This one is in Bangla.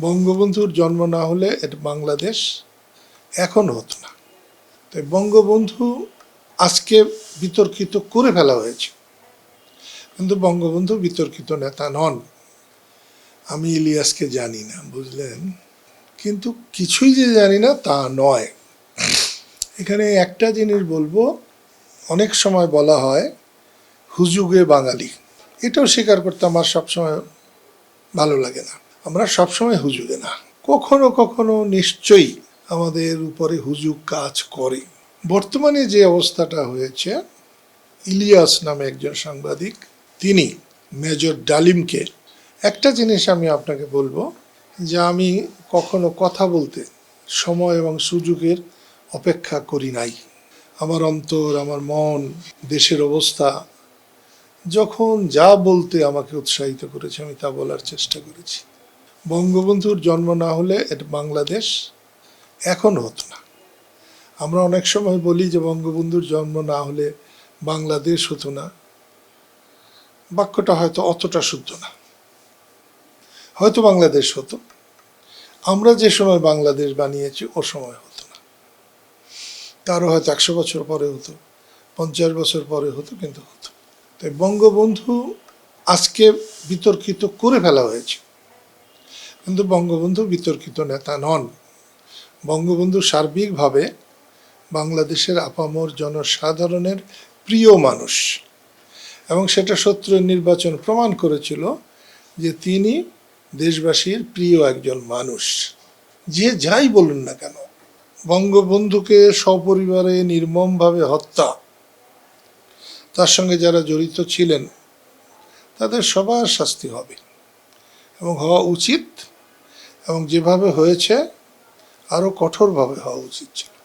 বঙ্গবন্ধুর জন্ম না হলে এটা বাংলাদেশ এখন হতো না। তাই বঙ্গবন্ধু আজকে বিতর্কিত করে ফেলা হয়েছে। কিন্তু বঙ্গবন্ধু বিতর্কিত নেতা নন। আমি ইলিয়াসকে জানি না, বুঝলেন? কিন্তু কিছুই যে জানি না তা নয়। এখানে একটা জিনিস বলব, অনেক সময় বলা হয়, হুজুগে বাঙালি। এটাও স্বীকার করতে আমার সবসময় ভালো লাগে না। আমরা সবসময় হুজুগে না। কখনো কখনো নিশ্চয়ই আমাদের উপরে হুজুগ কাজ করে। বর্তমানে যে অবস্থাটা হয়েছে, ইলিয়াস নামে একজন সাংবাদিক, তিনি মেজর ডালিমকে, একটা জিনিস আমি আপনাকে বলব, যে আমি কখনো কথা বলতে সময় এবং সুযোগের অপেক্ষা করি নাই। আমার অন্তর, আমার মন, দেশের অবস্থা, যখন যা বলতে আমাকে উৎসাহিত করেছে, আমি তা বলার চেষ্টা করেছি। বঙ্গবন্ধুর জন্ম না হলে এটা বাংলাদেশ এখন হতো না। আমরা অনেক সময় বলি যে বঙ্গবন্ধুর জন্ম না হলে বাংলাদেশ হতো না। বাক্যটা হয়তো অতটা শুদ্ধ না। হয়তো বাংলাদেশ হতো। আমরা যে সময় বাংলাদেশ বানিয়েছি, ও সময় হতো না। তারও হয়তো একশো বছর পরে হতো, পঞ্চাশ বছর পরে হতো, কিন্তু হতো তাই বঙ্গবন্ধু আজকে বিতর্কিত করে ফেলা হয়েছে। কিন্তু বঙ্গবন্ধু বিতর্কিত নেতা নন। বঙ্গবন্ধু সার্বিকভাবে বাংলাদেশের আপামর জনসাধারণের প্রিয় মানুষ এবং সেটা শত্রুর নির্বাচন প্রমাণ করেছিল যে তিনি দেশবাসীর প্রিয় একজন মানুষ। যে যাই বলুন না কেন, বঙ্গবন্ধুকে সপরিবারে নির্মমভাবে হত্যা, তার সঙ্গে যারা জড়িত ছিলেন, তাদের সবার শাস্তি হবে এবং হওয়া উচিত এবং যেভাবে হয়েছে আরও কঠোরভাবে হওয়া উচিত ছিল।